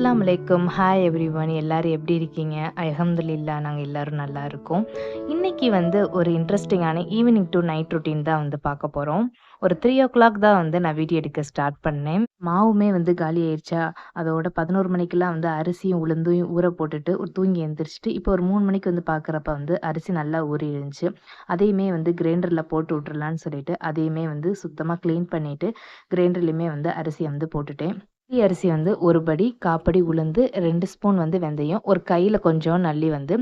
அஸ்லாம் அலைக்கும். Hi every one எல்லோரும் எப்படி இருக்கீங்க? அல்ஹம்துலில்லா நாங்கள் எல்லோரும் நல்லா இருக்கோம். இன்றைக்கி வந்து ஒரு இன்ட்ரெஸ்டிங்கான ஈவினிங் டு நைட் ரொட்டீன் தான் வந்து பார்க்க போகிறோம் ஒரு த்ரீ ஓ கிளாக் தான் வந்து நான் வீடியோ எடுக்க ஸ்டார்ட் பண்ணேன். மாவுமே வந்து காலி ஆயிடுச்சா அதோட பதினோரு மணிக்கெல்லாம் வந்து அரிசியும் உளுந்தையும் ஊற போட்டுட்டு ஒரு தூங்கி எழுந்திரிச்சிட்டு இப்போ ஒரு மூணு மணிக்கு வந்து பார்க்குறப்ப வந்து அரிசி நல்லா ஊறி இருந்துச்சு. அதையுமே வந்து கிரைண்டரில் போட்டு விட்றலான்னு சொல்லிட்டு அதையுமே வந்து சுத்தமாக க்ளீன் பண்ணிவிட்டு கிரைண்டர்லேயுமே வந்து அரிசியை வந்து போட்டுட்டேன். இட்லி அரிசி வந்து ஒரு படி காப்படி உளுந்து ரெண்டு ஸ்பூன் வந்து வெந்தயம் ஒரு கையில் கொஞ்சம் நல்லி வந்து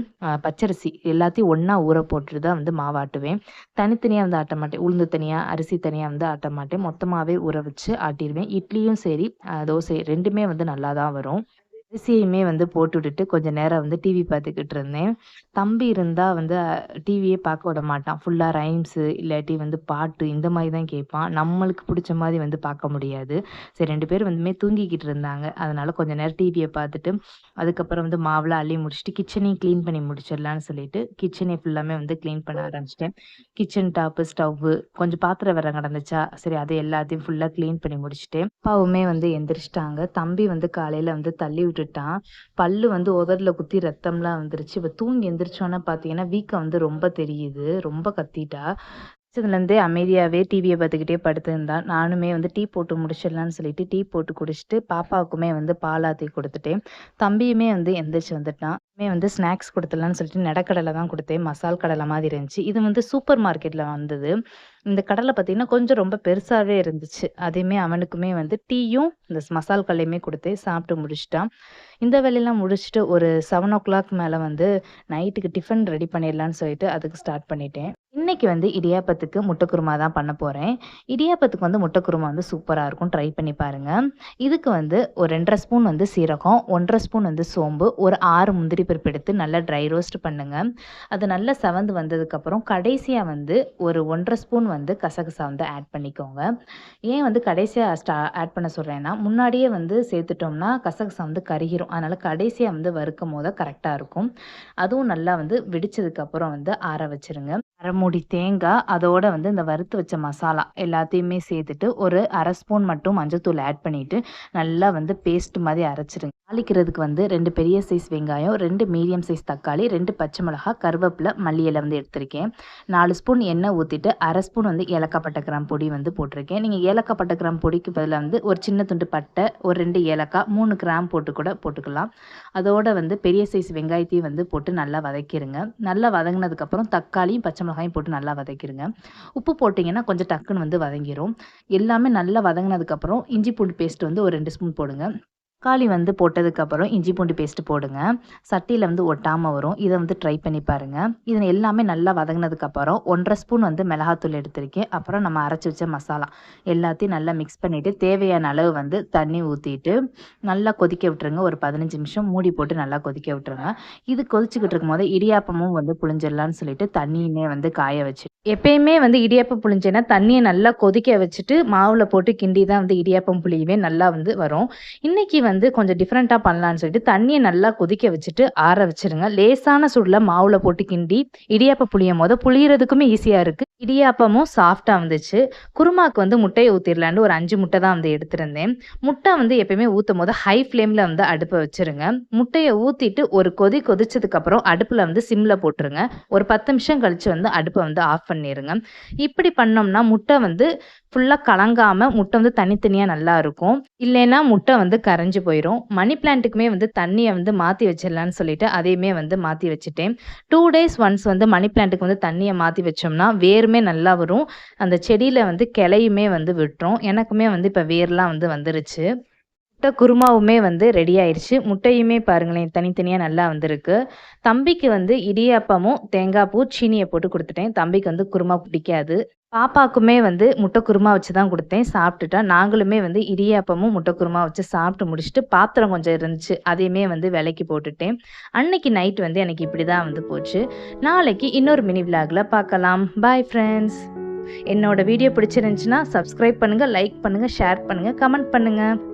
பச்சரிசி எல்லாத்தையும் ஒன்றா ஊற போட்டு தான் வந்து மாவாட்டுவேன் தனித்தனியாக வந்து ஆட்ட மாட்டேன். உளுந்து தனியாக அரிசி தனியாக வந்து ஆட்ட மாட்டேன். மொத்தமாகவே ஊற வச்சு ஆட்டிடுவேன் இட்லியும் சரி தோசை ரெண்டுமே வந்து நல்லா தான் வரும். அரிசியுமே வந்து போட்டு விட்டுட்டு கொஞ்சம் நேரம் வந்து டிவி பார்த்துக்கிட்டு இருந்தேன். தம்பி இருந்தால் வந்து டிவியே பார்க்க விட மாட்டான். ஃபுல்லாக ரைம்ஸு இல்லாட்டி வந்து பாட்டு இந்த மாதிரி தான் கேட்பான். நம்மளுக்கு பிடிச்ச மாதிரி வந்து பார்க்க முடியாது. சரி ரெண்டு பேரும் வந்துமே தூங்கிக்கிட்டு இருந்தாங்க. அதனால கொஞ்சம் நேரம் டிவியை பார்த்துட்டு அதுக்கப்புறம் வந்து மாவுலாம் அள்ளி முடிச்சுட்டு கிச்சனையும் க்ளீன் பண்ணி முடிச்சிடலான்னு சொல்லிட்டு கிச்சனை ஃபுல்லாமே வந்து க்ளீன் பண்ண ஆரம்பிச்சிட்டேன். கிச்சன் டாப்பு ஸ்டவ்வு கொஞ்சம் பாத்திரம் வர கிடந்துச்சா? சரி அது எல்லாத்தையும் ஃபுல்லாக க்ளீன் பண்ணி முடிச்சிட்டேன். அப்பாவுமே வந்து எந்திரிச்சிட்டாங்க. தம்பி வந்து காலையில் வந்து தள்ளி விட்டுட்டான். பல்லு வந்து உதரில் குத்தி ரத்தம்லாம் வந்துருச்சு. இப்போ தூங்கி எந்திரிச்சோன்னே பார்த்தீங்கன்னா வீக்கம் வந்து ரொம்ப தெரியுது. ரொம்ப கத்திட்டா. இதுலேருந்தே அமைதியாகவே டிவியை பார்த்துக்கிட்டே படுத்துருந்தான் நானுமே வந்து டீ போட்டு முடிச்சிடலான்னு சொல்லிட்டு டீ போட்டு குடிச்சிட்டு பாப்பாவுக்குமே வந்து பாலாத்தி கொடுத்துட்டேன். தம்பியுமே வந்து எந்திரிச்சு வந்துட்டான். மே வந்து ஸ்நாக்ஸ் கொடுத்துடலான்னு சொல்லிட்டு நடக்கடலை தான் கொடுத்தேன். மசால் கடலை மாதிரி இருந்துச்சு. இது வந்து சூப்பர் மார்க்கெட்டில் வந்தது. இந்த கடலை பார்த்தீங்கன்னா கொஞ்சம் ரொம்ப பெருசாகவே இருந்துச்சு. அதையுமே அவனுக்குமே வந்து டீயும் இந்த மசால் கடலையுமே கொடுத்தேன். சாப்பிட்டு முடிச்சிட்டான். இந்த வேலையெல்லாம் முடிச்சுட்டு ஒரு செவன் ஓ கிளாக் மேலே வந்து நைட்டுக்கு டிஃபன் ரெடி பண்ணிடலான்னு சொல்லிட்டு அதுக்கு ஸ்டார்ட் பண்ணிட்டேன். இன்னைக்கு வந்து இடியாப்பத்துக்கு முட்டைக்குருமா தான் பண்ண போகிறேன் இடியாப்பத்துக்கு வந்து முட்டைக்குருமா வந்து சூப்பராக இருக்கும். ட்ரை பண்ணி பாருங்கள் இதுக்கு வந்து ஒரு ரெண்டரை ஸ்பூன் வந்து சீரகம் ஒன்றரை ஸ்பூன் வந்து சோம்பு ஒரு ஆறு முந்திரி பருப்பு எடுத்து நல்லா ட்ரை ரோஸ்ட் பண்ணுங்கள் அது நல்லா செவந்து வந்ததுக்கப்புறம் கடைசியாக வந்து ஒரு ஒன்றரை ஸ்பூன் வந்து கசகசா வந்து ஆட் பண்ணிக்கோங்க. ஏன் வந்து கடைசியாக ஸ்டா ஆட் பண்ண சொல்கிறேன்னா முன்னாடியே வந்து சேர்த்துட்டோம்னா கசகசா வந்து கருகிரும். அதனால் கடைசியாக வந்து வறுக்கும் போது கரெக்டாக இருக்கும். அதுவும் நல்லா வந்து வெடிச்சதுக்கப்புறம் வந்து ஆற வச்சுருங்க. அரைமுடி தேங்காய் அதோட வந்து இந்த வறுத்து வச்ச மசாலா எல்லாத்தையுமே சேர்த்துட்டு ஒரு அரை ஸ்பூன் மட்டும் மஞ்சத்தூள் ஆட் பண்ணிட்டு நல்லா வந்து பேஸ்ட் மாதிரி அரைச்சிருங்க. தாளிக்கிறதுக்கு வந்து ரெண்டு பெரிய சைஸ் வெங்காயம் ரெண்டு மீடியம் சைஸ் தக்காளி ரெண்டு பச்சை மிளகா கருவேப்பிலை மல்லி வந்து எடுத்திருக்கேன். நாலு ஸ்பூன் எண்ணெய் ஊற்றிட்டு அரை ஸ்பூன் வந்து ஏலக்காய் பட்டை கிராம் பொடி வந்து போட்டிருக்கேன். நீங்கள் ஏலக்காய் பட்டை கிராம் பொடிக்கு பதிலாக வந்து ஒரு சின்ன துண்டு பட்டை ஒரு ரெண்டு ஏலக்காய் மூணு கிராம் போட்டு கூட போட்டுக்கலாம். அதோட வந்து பெரிய சைஸ் வெங்காயத்தையும் வந்து போட்டு நல்லா வதக்கிடுங்க நல்லா வதங்கினதுக்கப்புறம் தக்காளியும் பச்சை மிளகாயும் போட்டு நல்லா வதக்கிடுங்க உப்பு போட்டிங்கன்னா கொஞ்சம் டக்குன்னு வந்து வதங்கிடும் எல்லாமே நல்லா வதங்கினதுக்கப்புறம் இஞ்சி பூண்டு பேஸ்ட் வந்து ஒரு ரெண்டு ஸ்பூன் போடுங்க. தக்காளி வந்து போட்டதுக்கப்புறம் இஞ்சி பூண்டு பேஸ்ட் போடுங்க. சட்டியில் வந்து ஒட்டாமல் வரும். இதை வந்து ட்ரை பண்ணி பாருங்கள் இது எல்லாமே நல்லா வதங்கினதுக்கப்புறம் ஒன்றரை ஸ்பூன் வந்து மிளகாத்தூள் எடுத்திருக்கேன். அப்புறம் நம்ம அரைச்சி வச்ச மசாலா எல்லாத்தையும் நல்லா மிக்ஸ் பண்ணிவிட்டு தேவையான அளவு வந்து தண்ணி ஊற்றிட்டு நல்லா கொதிக்க விட்டுருங்க. ஒரு பதினஞ்சு நிமிஷம் மூடி போட்டு நல்லா கொதிக்க விட்டுருங்க. இது கொதிச்சுக்கிட்டு இருக்கும் போது இடியாப்பமும் வந்து புளிஞ்சிடலான்னு சொல்லிட்டு தண்ணியுமே வந்து காய வச்சு எப்பயுமே வந்து இடியாப்பம் புளிஞ்சேன்னா தண்ணியை நல்லா கொதிக்க வச்சுட்டு மாவில் போட்டு கிண்டி தான் வந்து இடியாப்பம் புளியவே நல்லா வந்து வரும். இன்னைக்கு வந்து கொஞ்சம் டிஃப்ரெண்ட்டாக பண்ணலான்னு சொல்லிட்டு தண்ணியை நல்லா கொதிக்க வச்சுட்டு ஆற வச்சிருங்க. லேசான சூடில் மாவில் போட்டு கிண்டி இடியாப்பம் புளியும் போது புளியறதுக்குமே ஈஸியாக இருக்குது இடியாப்பமும் சாஃப்டாக வந்துச்சு. குருமாக்கு வந்து முட்டையை ஊற்றிடலான்னு ஒரு அஞ்சு முட்டை தான் வந்து எடுத்திருந்தேன். முட்டை வந்து எப்பயுமே ஊற்றும் போது ஹை ஃப்ளேமில் வந்து அடுப்பை வச்சிருங்க. முட்டையை ஊற்றிட்டு ஒரு கொதி கொதிச்சதுக்கப்புறம் அடுப்பில் வந்து சிம்மில் போட்டுருங்க. ஒரு பத்து நிமிஷம் கழித்து வந்து அடுப்பை வந்து ஆஃப் பண்ணிடுங்க இப்படி பண்ணோம்னா முட்டை வந்து ஃபுல்லாக கலங்காமல் முட்டை வந்து தனித்தனியாக நல்லா இருக்கும். இல்லைன்னா முட்டை வந்து கரைஞ்சி போயிடும் மணி பிளான்ட்டுக்குமே வந்து தண்ணியை வந்து மாற்றி வச்சிடலான்னு சொல்லிட்டு அதையுமே வந்து மாற்றி வச்சுட்டேன். டூ டேஸ் ஒன்ஸ் வந்து மணி பிளான்ட்டுக்கு வந்து தண்ணியை மாற்றி வச்சோம்னா வேருமே நல்லா வரும். அந்த செடியில் வந்து கிளையுமே வந்து விட்டுரும். எனக்குமே வந்து இப்போ வேர்லாம் வந்து வந்துருச்சு. முட்டை குருமாவுமே வந்து ரெடி ஆயிடுச்சு. முட்டையுமே பாருங்களேன் தனித்தனியாக நல்லா வந்திருக்கு. தம்பிக்கு வந்து இடியாப்பமும் தேங்காய் பூ சீனியை போட்டு கொடுத்துட்டேன். தம்பிக்கு வந்து குருமா பிடிக்காது. பாப்பாக்குமே வந்து முட்டை குருமா வச்சு தான் கொடுத்தேன். சாப்பிட்டுட்டா நாங்களுமே வந்து இடியாப்பமும் முட்டை குருமா வச்சு சாப்பிட்டு முடிச்சுட்டு பாத்திரம் கொஞ்சம் இருந்துச்சு. அதையுமே வந்து விலைக்கு போட்டுட்டேன். அன்னைக்கு நைட் வந்து எனக்கு இப்படி தான் வந்து போச்சு. நாளைக்கு இன்னொரு மினி விளாகில் பார்க்கலாம். பாய் ஃப்ரெண்ட்ஸ் என்னோட வீடியோ பிடிச்சிருந்துச்சுன்னா சப்ஸ்கிரைப் பண்ணுங்கள் லைக் பண்ணுங்கள் ஷேர் பண்ணுங்கள் கமெண்ட் பண்ணுங்கள்